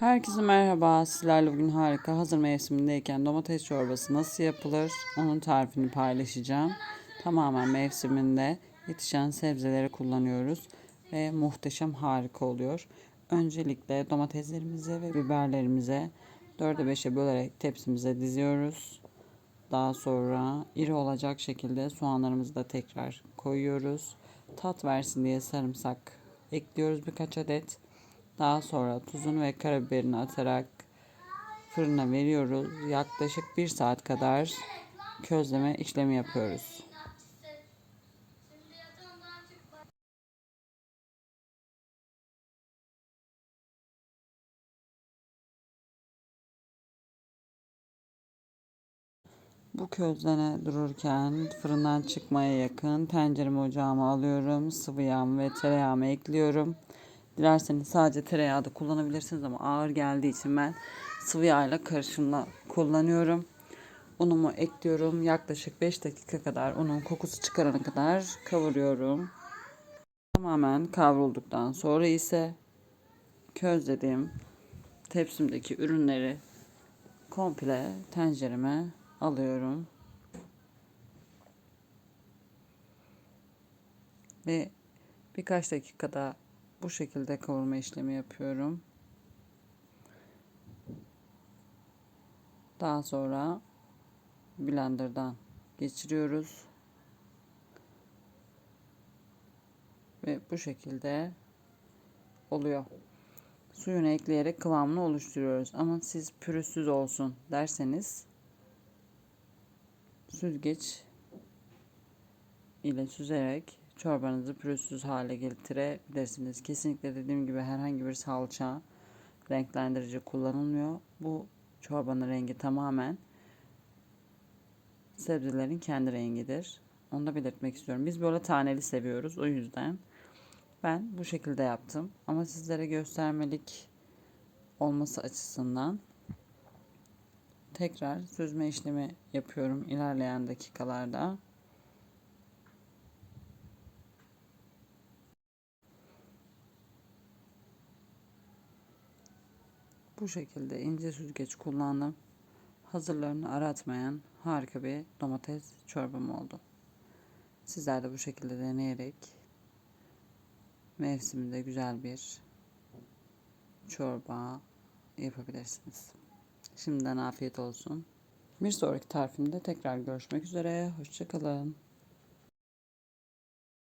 Herkese merhaba. Sizlerle bugün harika hazır mevsimindeyken domates çorbası nasıl yapılır? Onun tarifini paylaşacağım. Tamamen mevsiminde yetişen sebzeleri kullanıyoruz ve muhteşem harika oluyor. Öncelikle domateslerimizi ve biberlerimizi 4'e 5'e bölerek tepsimize diziyoruz. Daha sonra iri olacak şekilde soğanlarımızı da tekrar koyuyoruz. Tat versin diye sarımsak ekliyoruz birkaç adet. Daha sonra tuzunu ve karabiberini atarak fırına veriyoruz. Yaklaşık bir saat kadar közleme işlemi yapıyoruz. Bu közlene dururken fırından çıkmaya yakın tenceremi ocağıma alıyorum. Sıvı yağımı ve tereyağımı ekliyorum. Dilerseniz sadece tereyağı da kullanabilirsiniz ama ağır geldiği için ben sıvı yağ ile karışımla kullanıyorum. Unumu ekliyorum. Yaklaşık 5 dakika kadar unun kokusu çıkarana kadar kavuruyorum. Tamamen kavrulduktan sonra ise közlediğim tepsimdeki ürünleri komple tencereme alıyorum. Ve birkaç dakikada bu şekilde kavurma işlemi yapıyorum. Daha sonra blenderdan geçiriyoruz. Ve bu şekilde oluyor. Suyunu ekleyerek kıvamını oluşturuyoruz. Ama siz pürüzsüz olsun derseniz süzgeç ile süzerek çorbanızı pürüzsüz hale getirebilirsiniz. Kesinlikle dediğim gibi herhangi bir salça renklendirici kullanılmıyor. Bu çorbanın rengi tamamen sebzelerin kendi rengidir. Onu da belirtmek istiyorum. Biz böyle taneli seviyoruz. O yüzden ben bu şekilde yaptım. Ama sizlere göstermelik olması açısından tekrar süzme işlemi yapıyorum ilerleyen dakikalarda. Bu şekilde ince süzgeç kullandım. Hazırlarını aratmayan harika bir domates çorbam oldu. Sizler de bu şekilde deneyerek mevsiminde güzel bir çorba yapabilirsiniz. Şimdiden afiyet olsun. Bir sonraki tarifimde tekrar görüşmek üzere. Hoşçakalın.